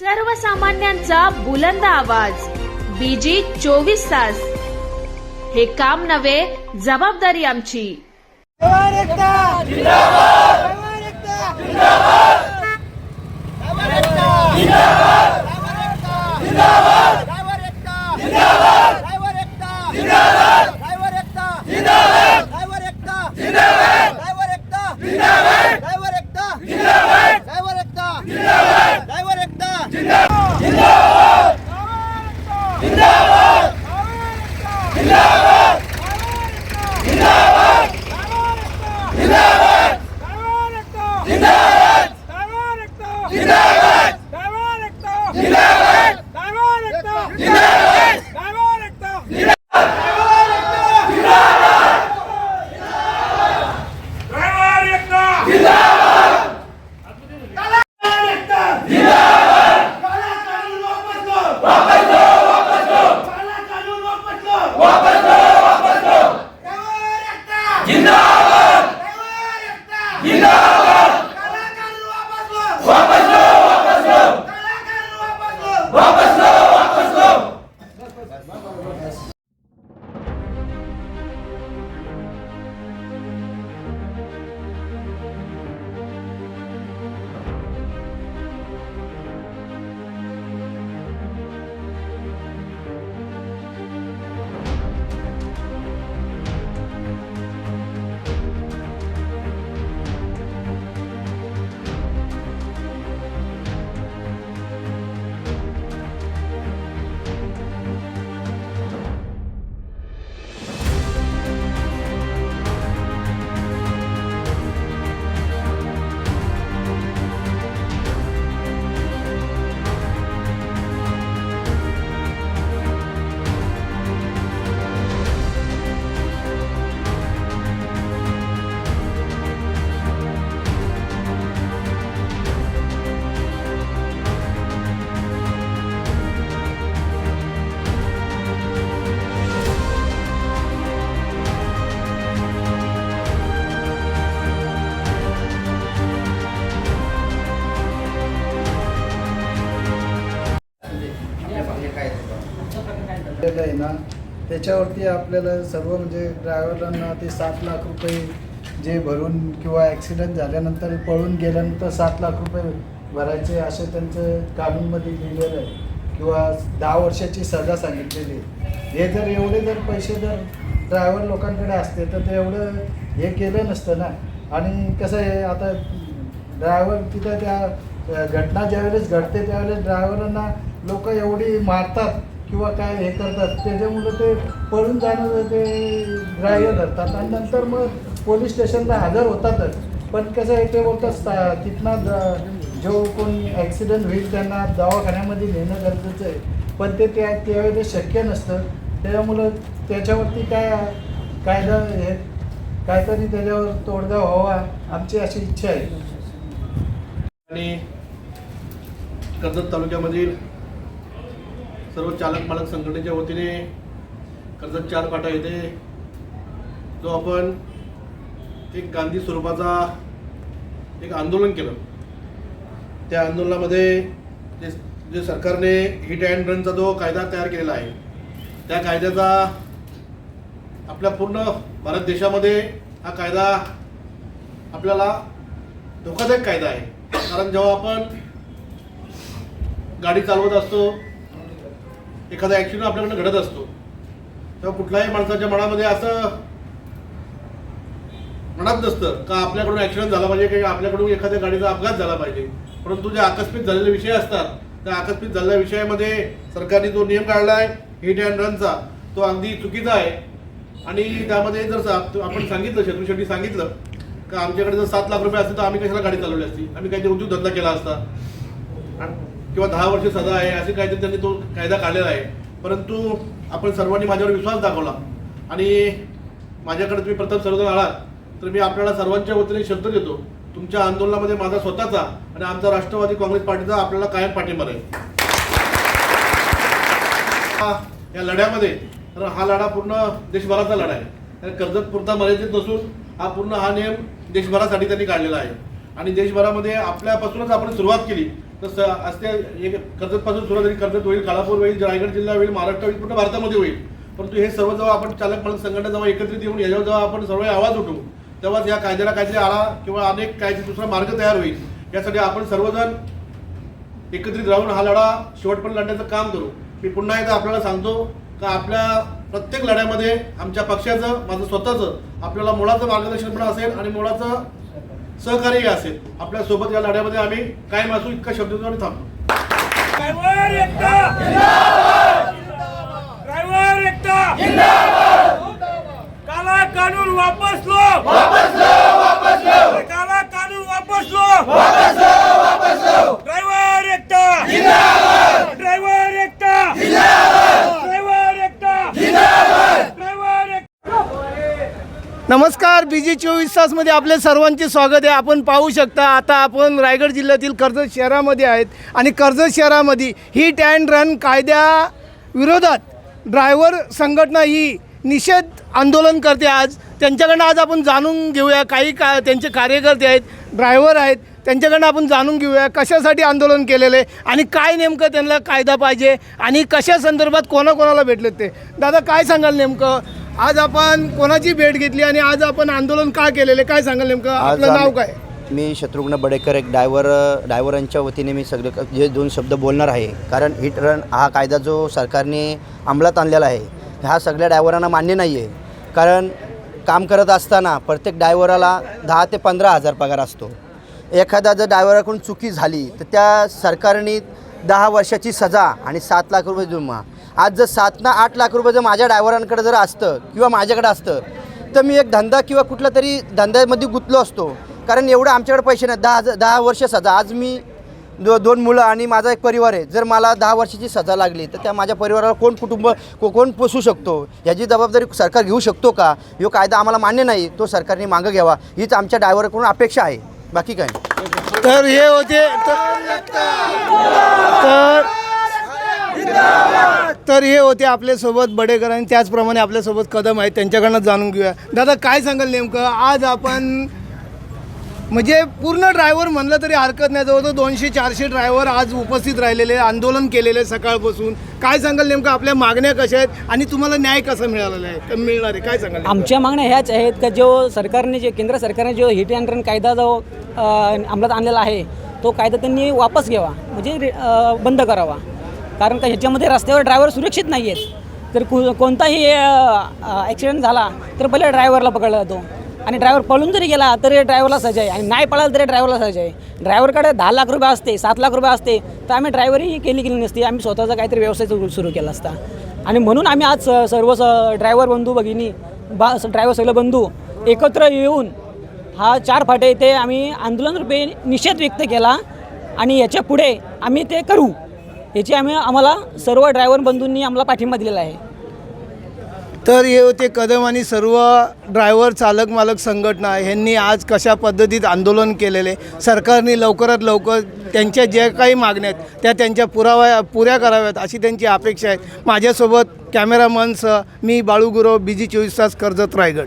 सर्वसामान्यांचा बुलंद आवाज. बीजी चोवीस तास. हे काम नव्हे जबाबदारी आमची. जिंदाबाद! वापस लो वापस लो जिंदाबाद. आपल्याला आहे ना त्याच्यावरती आपल्याला सर्व म्हणजे ड्रायव्हरांना ते सात लाख रुपये जे भरून किंवा ॲक्सिडेंट झाल्यानंतर पळून गेल्यानंतर सात लाख रुपये भरायचे असे त्यांचं कानूनमध्ये लिहिलेलं आहे. किंवा दहा वर्षाची सजा सांगितलेली हे जर एवढे जर पैसे जर ड्रायव्हर लोकांकडे असते तर ते एवढं हे केलं नसतं ना. आणि कसं आहे आता ड्रायव्हर तिथं त्या घटना ज्यावेळेस घडते त्यावेळेस ड्रायव्हरांना लोक एवढी मारतात. किंवा काय हे करतात त्याच्यामुळं ते पळून जाणं ते ग्राह्य धरतात. आणि नंतर मग पोलीस स्टेशनला हजर होतातच. पण कसं आहे ते बोलतात तिथनं द- जो कोण ॲक्सिडेंट होईल त्यांना दवाखान्यामध्ये नेणं गरजेचं आहे. पण ते त्या त्यावेळेस शक्य नसतं. त्याच्यामुळं त्याच्यावरती काय कायदा हे काहीतरी त्याच्यावर तोडगा व्हावा आमची अशी इच्छा आहे. आणि कर्जत तालुक्यामधील सर्व चालक मालक संघटनेच्या वतीने कर्जत चार पाटा येथे जो आपण एक गांधी स्वरूपाचा एक आंदोलन केलं. त्या आंदोलनामध्ये जे जे सरकारने हिट अँड रनचा जो कायदा तयार केलेला आहे त्या कायद्याचा आपल्या पूर्ण भारत देशामध्ये हा कायदा आपल्याला धोकादायक कायदा आहे. कारण जेव्हा आपण गाडी चालवत असतो एखादा ॲक्सिडेंट आपल्याकडे घडत असतो. तेव्हा कुठल्याही माणसाच्या मनामध्ये असं मनात नसतं का आपल्याकडून ॲक्सिडेंट झाला पाहिजे किंवा आपल्याकडून एखाद्या गाडीचा अपघात झाला पाहिजे. परंतु जे आकस्मिक झालेले विषय असतात त्या आकस्मिक झालेल्या विषयामध्ये सरकारने जो नियम काढला आहे हिट अँड रनचा तो अगदी चुकीचा आहे. आणि त्यामध्ये जर सा- आपण सांगितलं शेतू शेट्टी सांगितलं का आमच्याकडे जर सात लाख रुपये असते तर आम्ही कशाला गाडी चालवली असती? आम्ही काहीतरी उद्योगधंदा केला असता. किंवा दहा वर्ष सजा आहे असे काहीतरी त्यांनी तो कायदा काढलेला आहे. परंतु आपण सर्वांनी माझ्यावर विश्वास दाखवला. आणि माझ्याकडे तुम्ही प्रथम सर्वजण आलात तर मी आपल्याला सर्वांच्या वतीने शब्द देतो. तुमच्या आंदोलनामध्ये माझा स्वतःचा आणि आमचा राष्ट्रवादी काँग्रेस पार्टीचा आपल्याला कायम पाठिंबा राहील. हा- या लढ्यामध्ये तर हा लढा पूर्ण देशभराचा लढा आहे. कारण कर्जत पुरता मर्यादित नसून हा पूर्ण हा नियम देशभरासाठी त्यांनी काढलेला आहे. आणि देशभरामध्ये आपल्यापासूनच आपण सुरुवात केली. तर असते एक कर्जतपासून सुरुवात झाली कर्जत होईल काळापूर होईल रायगड जिल्हा होईल महाराष्ट्र होईल पूर्ण भारतामध्ये होईल. परंतु हे सर्व जेव्हा आपण चालक मालक संघटना जेव्हा एकत्रित येऊन याच्यावर जेव्हा आपण सर्व आवाज उठू तेव्हाच या कायद्याला काहीतरी आळा किंवा अनेक कायदे दुसरा मार्ग तयार होईल. यासाठी आपण सर्वजण एकत्रित राहून हा लढा शेवटपर्यंत लढण्याचं काम करू. मी पुन्हा एकदा आपल्याला सांगतो का आपल्या प्रत्येक लढ्यामध्ये आमच्या पक्षाचं माझं स्वतःचं आपल्याला मुळाचं मार्गदर्शन पण असेल आणि मुळाचं सहकार्यही असेल. आपल्यासोबत या लढ्यामध्ये आम्ही कायम असू इतका शब्द थांबतो. काला कानून वापस लो! वापस लो वापस लो काला कानून वापस लो वापस लो वापस लो ड्रायव्हर एकटा जिंदाबाद ड्रायव्हर एकटा जिंदाबाद ड्रायव्हर एकटा जिंदाबाद ड्रायव्हर एकटा नमस्कार बी जी चोवीस तासमध्ये आपले सर्वांचे स्वागत आहे. आपण पाहू शकता आता आपण रायगड जिल्ह्यातील कर्जत शहरामध्ये आहेत आणि कर्जत शहरामध्ये हिट अँड रन कायद्या विरोधात ड्रायव्हर संघटना ही निषेध आंदोलन करते आज. त्यांच्याकडनं आज आपण जाणून घेऊया काही का त्यांचे कार्यकर्ते आहेत ड्रायव्हर आहेत त्यांच्याकडनं आपण जाणून घेऊया कशासाठी आंदोलन केलेलं आहे आणि काय नेमकं त्यांना कायदा पाहिजे आणि कशा संदर्भात कोणाकोणाला भेटलेत ते. दादा काय सांगाल नेमकं? आज आपण कोणाची भेट घेतली आणि आज आपण आंदोलन का केलेले? काय सांगाल नेमकं? आज आपलं नाव आम्ही- काय? मी शत्रुघ्न बडेकर एक डायव्हर डायव्हरांच्या वतीने मी सगळे जे दोन शब्द बोलणार आहे. कारण हिट रन हा कायदा जो सरकारने अंमलात आणलेला आहे हा सगळ्या डायव्हरांना मान्य नाही आहे कारण काम करत असताना प्रत्येक डायव्हराला दहा ते पंधरा हजार पगार असतो. एखादा जर डायव्हराकडून चुकी झाली तर त्या सरकारने दहा वर्षाची सजा आणि सात लाख रुपये जुर्मा आज जर सात ना आठ लाख रुपये जर माझ्या ड्रायव्हरांकडे जर असतं किंवा माझ्याकडे असतं तर मी एक धंदा किंवा कुठला तरी धंद्यामध्ये गुंतलो असतो. कारण एवढं आमच्याकडे पैसे नाही दहा हजार दहा वर्ष सजा. आज मी दो दोन मुलं आणि माझा एक परिवार आहे. जर मला दहा वर्षाची सजा लागली तर त्या माझ्या परिवाराला कोण कुटुंब को कोण पोसू शकतो? याची जबाबदारी सरकार घेऊ शकतो का? यो कायदा आम्हाला मान्य नाही. तो सरकारने मागं घ्यावा. हीच आमच्या ड्रायव्हरकडून अपेक्षा आहे. बाकी काय तर हे होते तर तर हे होते आपल्यासोबत बडेकर आणि त्याचप्रमाणे आपल्यासोबत कदम आहेत. त्यांच्याकडनं जाणून घेऊया. दादा काय सांगाल नेमकं? आज आपण म्हणजे पूर्ण ड्रायव्हर म्हणलं तरी हरकत नाही. जवळजवळ दोनशे चारशे ड्रायव्हर आज उपस्थित राहिलेले आंदोलन केलेले सकाळपासून. काय सांगाल नेमकं? आपल्या मागण्या कशा आहेत? आणि तुम्हाला न्याय कसा मिळालेला आहे? मिळणार आहे? काय सांगाल आमच्या मागण्या ह्याच आहेत का जो सरकारने जे केंद्र सरकारने जो हिट अँड रन कायदा जो अंमलात आणलेला आहे तो कायदा त्यांनी वापस घ्यावा. म्हणजे बंद करावा. कारण का ह्याच्यामध्ये रस्त्यावर ड्रायव्हर सुरक्षित नाही आहेत तर को कोणताही ॲक्सिडेंट झाला तर पहिले ड्रायव्हरला पकडला जातो. आणि ड्रायव्हर पळून जरी गेला तरी ड्रायव्हरला सजा आहे. आणि नाही पळाला तरी ड्रायव्हरला सजा आहे. ड्रायव्हरकडे दहा लाख रुपये असते सात लाख रुपये असते तर आम्ही ड्रायव्हरही केली गेली नसती. आम्ही स्वतःचा काहीतरी व्यवसाय सुरू सुरू केला असता. आणि म्हणून आम्ही आज स- सर्व ड्रायव्हर बंधू भगिनी बा ड्रायव्हर सगळे बंधू एकत्र येऊन हा चार फाटे इथे आम्ही आंदोलन रूपे निषेध व्यक्त केला. आणि याच्यापुढे आम्ही ते करू. याची आम्ही आम्हाला सर्व ड्रायव्हर बंधूंनी आम्हाला पाठिंबा दिलेला आहे. तर हे होते कदम आणि सर्व ड्रायव्हर चालक मालक संघटना यांनी आज कशा पद्धतीत आंदोलन केलेले? सरकारने लवकरात लवकर त्यांच्या ज्या काही मागण्या आहेत त्या त्यांच्या पुराव्या पुऱ्या कराव्यात अशी त्यांची अपेक्षा आहे. माझ्यासोबत कॅमेरामनसह मी बाळू गुरव बी जी चोवीस तास कर्जत रायगड.